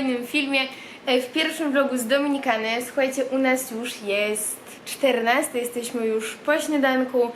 kolejnym filmie, e, w pierwszym vlogu z Dominikany. Słuchajcie, u nas już jest 14, jesteśmy już po śniadanku,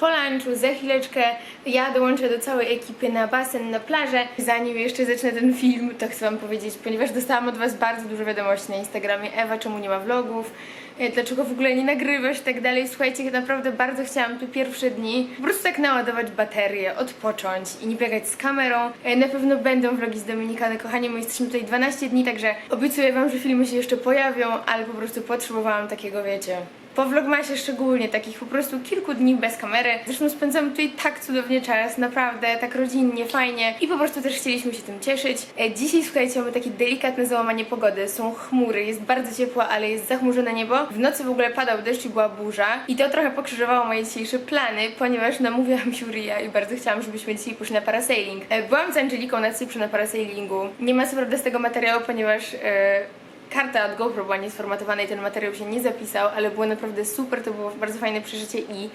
po lunchu, za chwileczkę ja dołączę do całej ekipy na basen, na plażę. Zanim jeszcze zacznę ten film, to chcę wam powiedzieć, ponieważ dostałam od was bardzo dużo wiadomości na Instagramie, Ewa, czemu nie ma vlogów, e, dlaczego w ogóle nie nagrywasz i tak dalej. Słuchajcie, naprawdę bardzo chciałam tu pierwsze dni po prostu tak naładować baterię, odpocząć i nie biegać z kamerą. E, Na pewno będą vlogi z Dominikany, kochani, my jesteśmy tutaj 12 dni, także obiecuję wam, że filmy się jeszcze pojawią, ale po prostu potrzebowałam takiego, wiecie... Po vlogmasie szczególnie, takich po prostu kilku dni bez kamery. Zresztą spędzamy tutaj tak cudownie czas, naprawdę, tak rodzinnie, fajnie i po prostu też chcieliśmy się tym cieszyć. E, Dzisiaj, słuchajcie, mamy takie delikatne załamanie pogody. Są chmury, jest bardzo ciepło, ale jest zachmurzone niebo. W nocy w ogóle padał deszcz i była burza i to trochę pokrzyżowało moje dzisiejsze plany, ponieważ namówiłam Juria i bardzo chciałam, żebyśmy dzisiaj poszli na parasailing. E, Byłam z Angeliką na Cyprze na parasailingu. Nie ma co prawda z tego materiału, ponieważ... e, karta od GoPro była niesformatowana i ten materiał się nie zapisał, ale było naprawdę super, to było bardzo fajne przeżycie i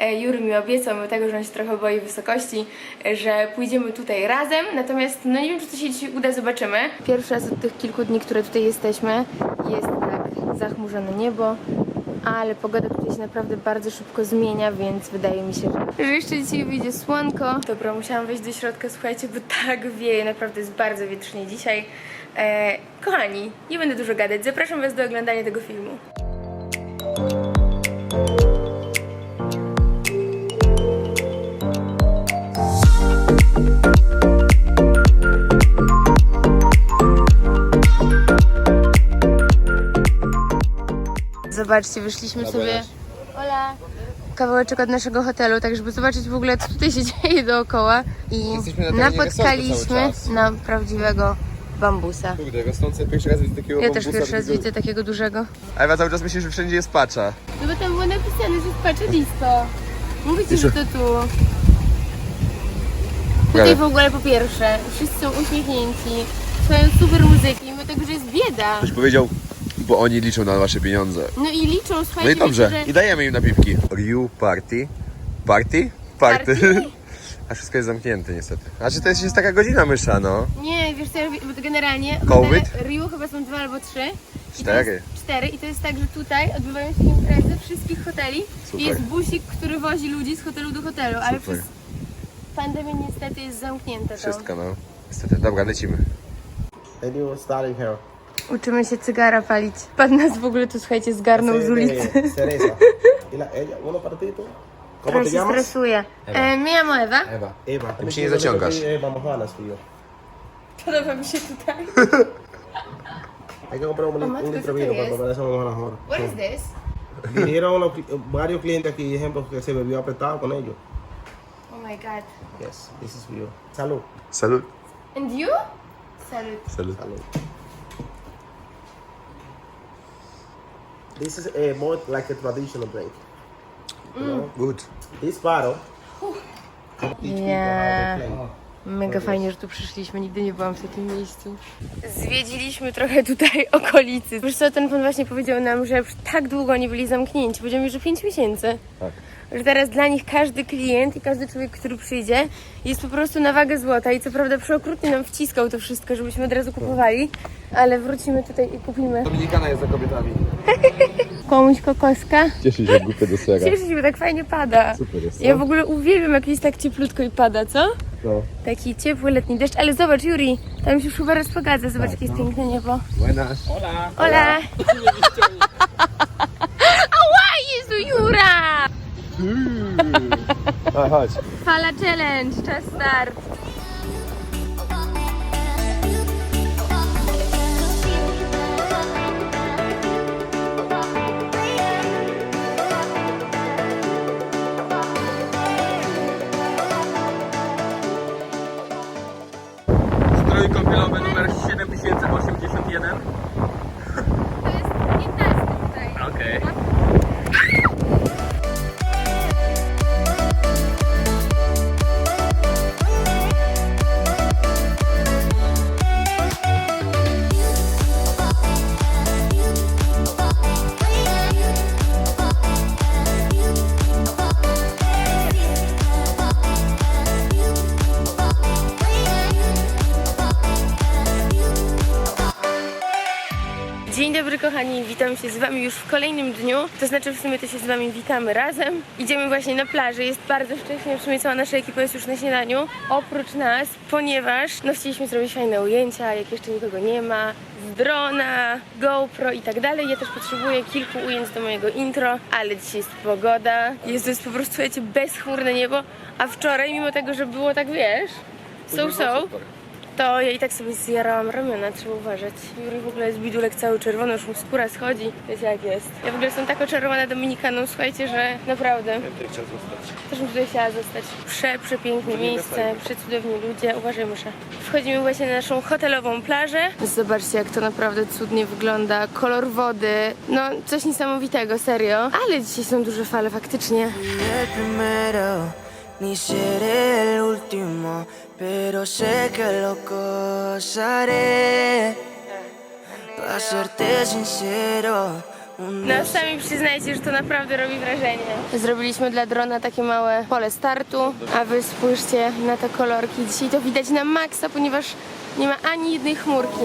e, Juri mi obiecał, mimo tego, że on się trochę boi wysokości, że pójdziemy tutaj razem, natomiast no nie wiem, czy to się dzisiaj uda, zobaczymy. Pierwszy raz od tych kilku dni, które tutaj jesteśmy, jest tak zachmurzone niebo, ale pogoda tutaj się naprawdę bardzo szybko zmienia, więc wydaje mi się, że, że jeszcze dzisiaj wyjdzie słonko. Dobra, musiałam wejść do środka, słuchajcie, bo tak wieje, naprawdę jest bardzo wietrznie dzisiaj. E, kochani, nie będę dużo gadać, zapraszam Was do oglądania tego filmu. Zobaczcie, wyszliśmy sobie Hola. kawałeczek od naszego hotelu, tak żeby zobaczyć w ogóle, co tutaj się dzieje dookoła. I Jesteśmy na terenie napotkaliśmy cały na prawdziwego bambusa. Kurde, rosnące pierwszy raz widzę takiego Ja też bambusa pierwszy raz takiego- widzę takiego dużego. A Ewa cały czas myśli, że wszędzie jest pacza. No bo tam było napisane, że jest paczelisto. Mówię ci, że to tu. Tutaj w ogóle po pierwsze, wszyscy są uśmiechnięci, słuchają super muzyki, mimo tego, że jest bieda. Ktoś powiedział, bo oni liczą na wasze pieniądze. No i liczą, słuchajcie, No i dobrze, wiecie, że... i dajemy im napiwki. Ryu Party. Party? Party. A wszystko jest zamknięte niestety. Znaczy to jest, jest taka godzina mysza, no. Nie, wiesz co, ja bo generalnie Covid? Rio chyba są dwa albo trzy. I to Cztery. jest cztery i to jest tak, że tutaj odbywają się imprezy wszystkich hoteli Super. i jest busik, który wozi ludzi z hotelu do hotelu, ale Super. przez pandemię niestety jest zamknięte to. Wszystko, no. Niestety. Dobra, lecimy. And you starting here. Uczymy się cygara palić. Pan nas w ogóle tu, słuchajcie, zgarnął z ulicy. Cereza. Y la, ella, uno para ti, tú. ¿Cómo te się llamas? stresuje. E, mi llamo Ewa. Ewa. Eva. Tym się nie zaciągasz. Eva Mojanas, tío. Podoba mi się tutaj. Hay que comprar un, li- Mamá, un ¿qué litro de vino para comer esa ahora. What is this? Vinieron los cli- varios clientes aquí, ejemplos que se bebió apretado con ellos. Oh my god. Yes, this is for you. Salud. Salut. And you? Salut. Salut. Salud. This is a more like a traditional drink. You know? Good. This bottle. Yeah. Mega fajnie, że tu przyszliśmy, nigdy nie byłam w takim miejscu. Zwiedziliśmy trochę tutaj okolicy. Wiesz co, ten pan właśnie powiedział nam, że już tak długo nie byli zamknięci. Powiedział mi, że 5 miesięcy. Tak. Że teraz dla nich każdy klient i każdy człowiek, który przyjdzie, jest po prostu na wagę złota. I co prawda przeokrutnie nam wciskał to wszystko, żebyśmy od razu kupowali, ale wrócimy tutaj i kupimy Dominikana jest za kobietami. komuś kokoska. Cieszę się głupie do sera. Cieszę się, bo tak fajnie pada. Super jest, Ja co? w ogóle uwielbiam, jak jest tak cieplutko i pada, co? No. Taki ciepły letni deszcz, ale zobacz Juri, tam się już chyba rozpogadza, zobacz jakie jest piękne niebo. Buenas. Ola! Ała, Jezu, Jura! A, chodź. Fala challenge, czas start. Strój kąpielowy numer witam się z wami już w kolejnym dniu. To znaczy w sumie to się z wami witamy razem. Idziemy właśnie na plażę, jest bardzo wcześnie, w sumie cała nasza ekipa jest już na śniadaniu. Oprócz nas, ponieważ no chcieliśmy zrobić fajne ujęcia, jak jeszcze nikogo nie ma, z drona, GoPro i tak dalej. Ja też potrzebuję kilku ujęć do mojego intro, ale dzisiaj jest pogoda. Jest jest po prostu, słuchajcie, bezchmurne niebo, a wczoraj mimo tego, że było tak, wiesz, so so, to ja i tak sobie zjarałam ramiona, trzeba uważać. Juri w ogóle jest bidulek cały czerwony, już mu skóra schodzi. Wiecie jak jest. Ja w ogóle jestem tak oczarowana Dominikaną, słuchajcie, że naprawdę też bym tutaj chciała zostać. Prze, przepiękne miejsce, przecudowni ludzie. Uważaj, muszę. Wchodzimy właśnie na naszą hotelową plażę. Zobaczcie, jak to naprawdę cudnie wygląda. Kolor wody, no coś niesamowitego, serio. Ale dzisiaj są duże fale, faktycznie. Ni seré el último, pero sé que lo gozaré. Para serte sincero, No sami przyznajcie, że to naprawdę robi wrażenie. Zrobiliśmy dla drona takie małe pole startu, a wy spójrzcie na te kolorki. Dzisiaj to widać na maksa, ponieważ nie ma ani jednej chmurki.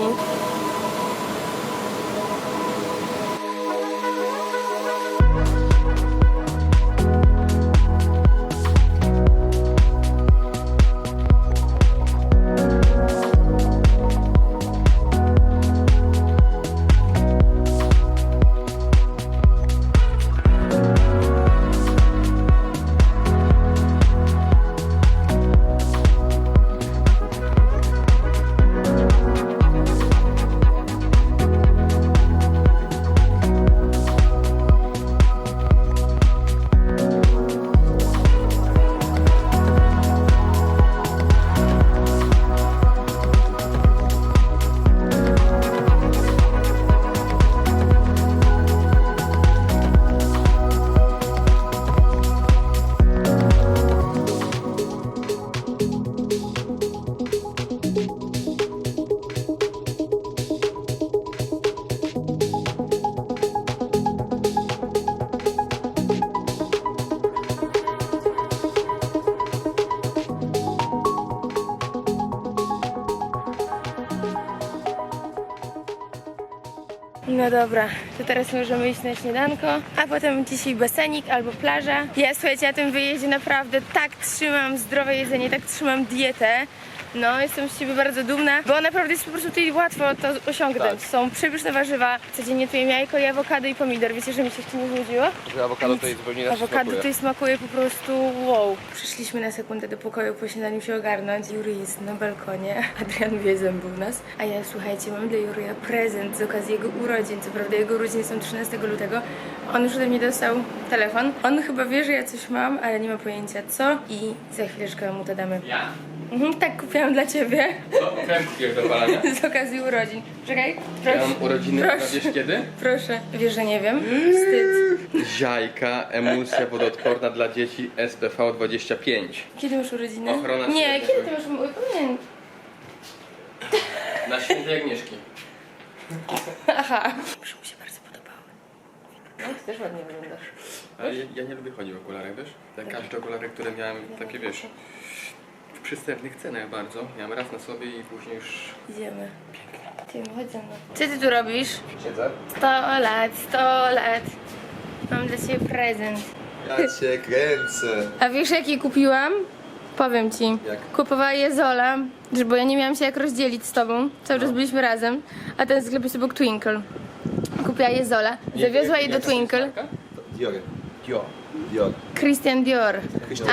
No dobra, to teraz możemy iść na śniadanko, a potem dzisiaj basenik albo plaża. Ja słuchajcie, na tym wyjeździe naprawdę tak trzymam zdrowe jedzenie, tak trzymam dietę. No, jestem z siebie bardzo dumna, bo naprawdę jest po prostu tutaj łatwo to osiągnąć. Są przepyszne warzywa, codziennie tu jem jajko i awokado i pomidor. Wiecie, że mi się jeszcze nie znudziło? Że awokado to jest zupełnie inaczej Awokado smakuje. tutaj smakuje po prostu wow. Przyszliśmy na sekundę do pokoju po śniadaniu się ogarnąć. Jury jest na balkonie, Adrian wie zębu w nas. A ja słuchajcie, mam dla Juryja prezent z okazji jego urodzin. Co prawda jego urodziny są 13 lutego. On już ode mnie dostał telefon. On chyba wie, że ja coś mam, ale nie ma pojęcia co. I za chwileczkę mu to damy. Ja? Mhm, tak kupiłam dla ciebie Co? Krem kupiłeś do palania? z okazji urodzin. Czekaj, Ja proszę. mam urodziny, Proszę. a wiesz kiedy? Proszę. Wiesz, że nie wiem. Wstyd. Ziajka, emulsja wodoodporna dla dzieci SPV 25. Kiedy masz urodziny? Ochrona nie, świetna. kiedy ty masz urodziny? Pamiętam. Na świętej Agnieszki. Aha. Że mu się bardzo podobały. No, ty też ładnie wyglądasz. Ale ja, ja nie lubię chodzić w okularach, wiesz? Te każde okulary, które miałem, takie wiesz, w przystępnych cenach bardzo. Miałem raz na sobie i później już... Idziemy. Idziemy, ze mną. Co ty tu robisz? Siedzę. 100 lat, 100 lat. Mam dla ciebie prezent. Ja cię kręcę. A wiesz jaki kupiłam? Powiem ci. Jak? Kupowała je Zola, że- bo ja nie miałam się jak rozdzielić z tobą. Cały czas byliśmy razem. A ten sklep jest obok Twinkle. Kupiła je Zola. Zawiozła je do Twinkle. Dior. Dior. Dior. Christian Dior.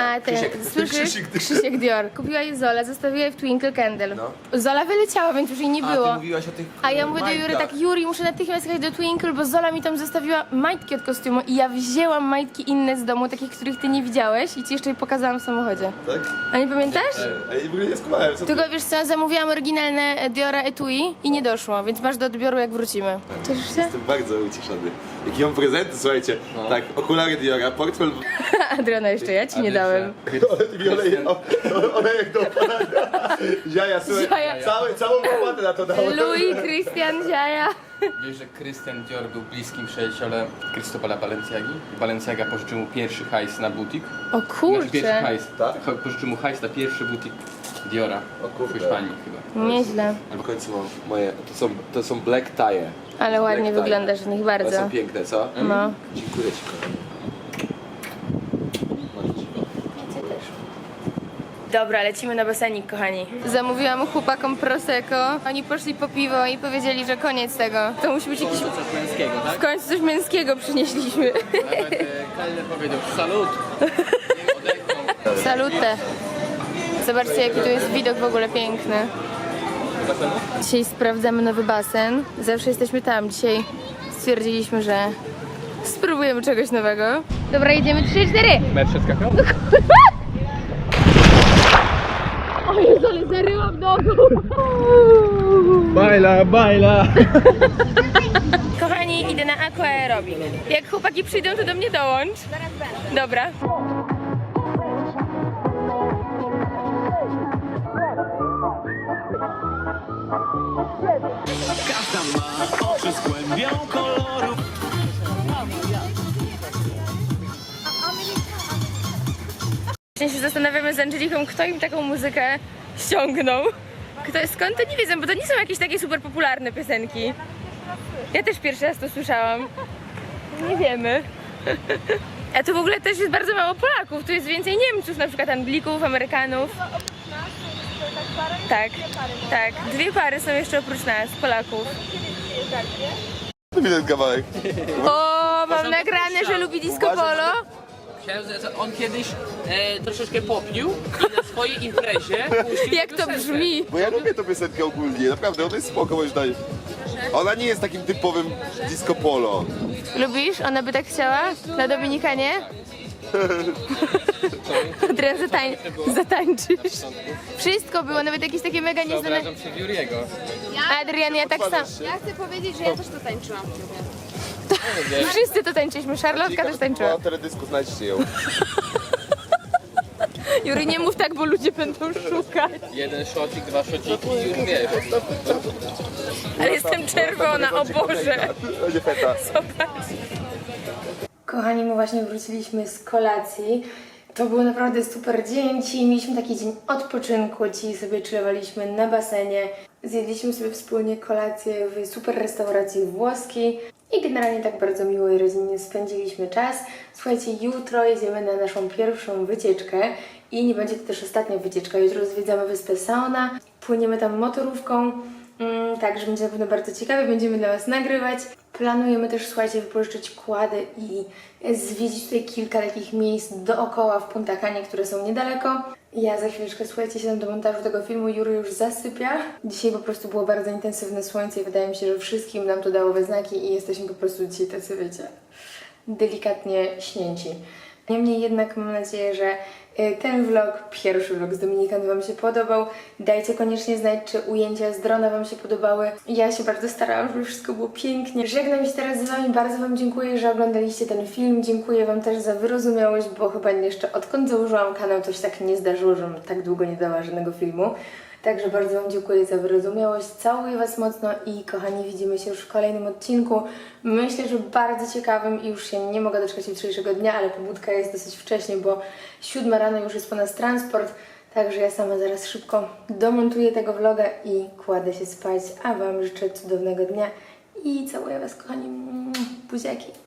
A ten, Krzysiek. słyszysz? Krzysiek Dior. Krzysiek Dior. Kupiła je Zola, zostawiła je w Twinkle Candle. No. Zola wyleciała, więc już jej nie A było. ty mówiłaś o tych A ja mówię do Jury majtkach. tak, Juri, muszę natychmiast jechać do Twinkle, bo Zola mi tam zostawiła majtki od kostiumu i ja wzięłam majtki inne z domu, takich, których ty nie widziałeś i ci jeszcze je pokazałam w samochodzie. Tak? A nie pamiętasz? Ej, w ogóle nie skumałem, co ty? Tylko wiesz co, zamówiłam oryginalne Diora etui i nie doszło, więc masz do odbioru jak wrócimy. Cieszysz się? Jestem bardzo ucieszony. Jakie mam prezenty, słuchajcie. No. Tak, okulary Diora, portfel... Adriana jeszcze ja ci nie dałem. One mi oleje, olejek do opalania. Ziaja, słuchaj, całą opłatę na to dałem. Louis Christian Ziaja. Wiesz, że Christian Dior był bliskim przyjacielem Krystopala Balenciagi? Balenciaga pożyczył mu pierwszy hajs na butik. O Znaczy pierwszy kurczę. hajs. Tak? Cho- Pożyczył mu hajs na pierwszy butik Diora. O kurde. W Hiszpanii chyba. Nieźle, W końcu mam moje, to są, to są black tie. Ale ładnie wyglądasz w nich bardzo. są piękne, co? No. Dziękuję ci, kochani. Dobra, lecimy na basenik, kochani. Zamówiłam chłopakom Prosecco. Oni poszli po piwo i powiedzieli, że koniec tego. To musi być jakiś... Coś męskiego, tak? W końcu coś męskiego przynieśliśmy. Nawet e, kelner powiedział salut. Salute. Zobaczcie, jaki tu jest widok w ogóle piękny. Dzisiaj sprawdzamy nowy basen. Zawsze jesteśmy tam. Dzisiaj stwierdziliśmy, że spróbujemy czegoś nowego. Dobra, jedziemy 3-4. Mecz skakał? O Jezu, ale zaryłam nogą. Baila, baila. Kochani, idę na aquaerobik. Jak chłopaki przyjdą, to do mnie dołącz. Zaraz będę. Dobra. Właśnie się zastanawiamy z Angeliką, kto im taką muzykę ściągnął. Kto, skąd to nie wiedzą, bo to nie są jakieś takie super popularne piosenki. Ja też pierwszy raz to słyszałam. Nie wiemy. A tu w ogóle też jest bardzo mało Polaków. Tu jest więcej Niemców, na przykład Anglików, Amerykanów. Tak, tak. Dwie pary są jeszcze oprócz nas, Polaków. Ten kawałek. O, mam nagrane, że lubi disco polo. Że on kiedyś e, troszeczkę popił i na swojej imprezie puścił Jak to piosenkę. brzmi? Bo ja lubię tę piosenkę ogólnie, naprawdę, ona jest spoko moim zdaniem. Ona nie jest takim typowym disco polo. Lubisz? Ona by tak chciała? Na Dominikanie? Adrian, zatań zatańczysz. Wszystko było, nawet jakieś takie mega nieznane... Wyobrażam się Juriego. Adrian, ja tak sam. Ja chcę powiedzieć, że ja też to tańczyłam. Wszyscy to tańczyliśmy, Szarlotka też tańczyła. Na teledysku znajdźcie ją. Juri, nie mów tak, bo ludzie będą szukać. Jeden szocik, dwa szociki i już wiesz. Ale jestem czerwona, o Boże. Będzie feta. Kochani, my właśnie wróciliśmy z kolacji. To był naprawdę super dzień. Dzisiaj mieliśmy taki dzień odpoczynku. Dzisiaj sobie chillowaliśmy na basenie. Zjedliśmy sobie wspólnie kolację w super restauracji włoskiej. I generalnie tak bardzo miło i rodzinnie spędziliśmy czas. Słuchajcie, jutro jedziemy na naszą pierwszą wycieczkę. I nie będzie to też ostatnia wycieczka. Jutro zwiedzamy wyspę Saona. Płyniemy tam motorówką. Mm, Także będzie na pewno bardzo ciekawe, będziemy dla Was nagrywać. Planujemy też, słuchajcie, wypożyczyć kłady i zwiedzić tutaj kilka takich miejsc dookoła w Punta Canie, które są niedaleko. Ja za chwileczkę, słuchajcie, siadam do montażu tego filmu, Jury już zasypia. Dzisiaj po prostu było bardzo intensywne słońce i wydaje mi się, że wszystkim nam to dało we znaki i jesteśmy po prostu dzisiaj tacy, wiecie, delikatnie śnięci. Niemniej jednak mam nadzieję, że y, ten vlog, pierwszy vlog z Dominikan Wam się podobał. Dajcie koniecznie znać, czy ujęcia z drona Wam się podobały. Ja się bardzo starałam, żeby wszystko było pięknie. Żegnam się teraz z Wami. Bardzo Wam dziękuję, że oglądaliście ten film. Dziękuję Wam też za wyrozumiałość, bo chyba jeszcze odkąd założyłam kanał, to się tak nie zdarzyło, żebym tak długo nie dała żadnego filmu. Także bardzo Wam dziękuję za wyrozumiałość. Całuję Was mocno i kochani, widzimy się już w kolejnym odcinku. Myślę, że bardzo ciekawym i już się nie mogę doczekać jutrzejszego dnia, ale pobudka jest dosyć wcześnie, bo siódma rano już jest po nas transport. Także ja sama zaraz szybko domontuję tego vloga i kładę się spać. A Wam życzę cudownego dnia i całuję Was, kochani. Buziaki.